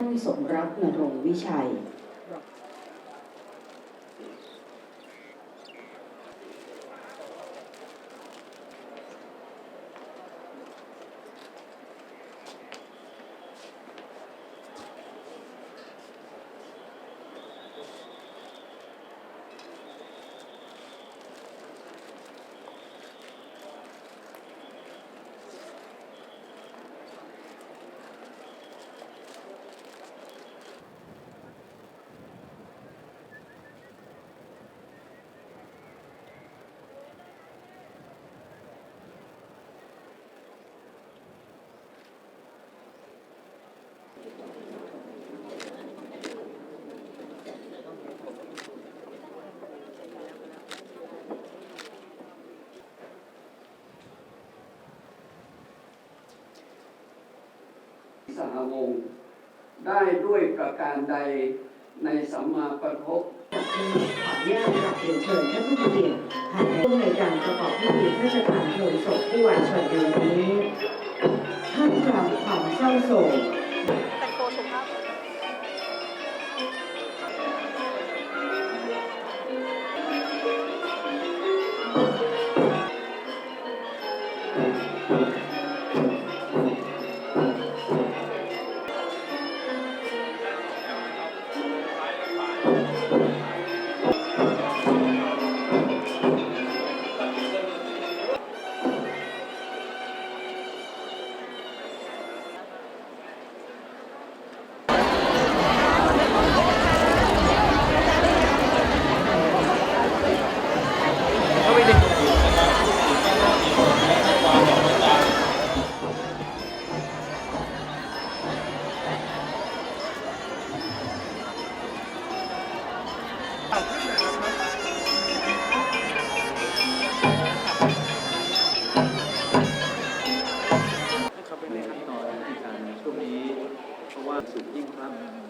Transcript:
ท่านสมรักนรงวิชัย สหวงได้ด้วยประการใดในสัมมาประพบขออนุญาตกลับเรียนเชิญท่านผู้มีเกียรติภานร่วมในการประกอบพิธีพระราชทานเพลิงศพผู้วายชนในวันนี้ท่ามกล่างความเศร้าโศก เสุดยิ่งครับ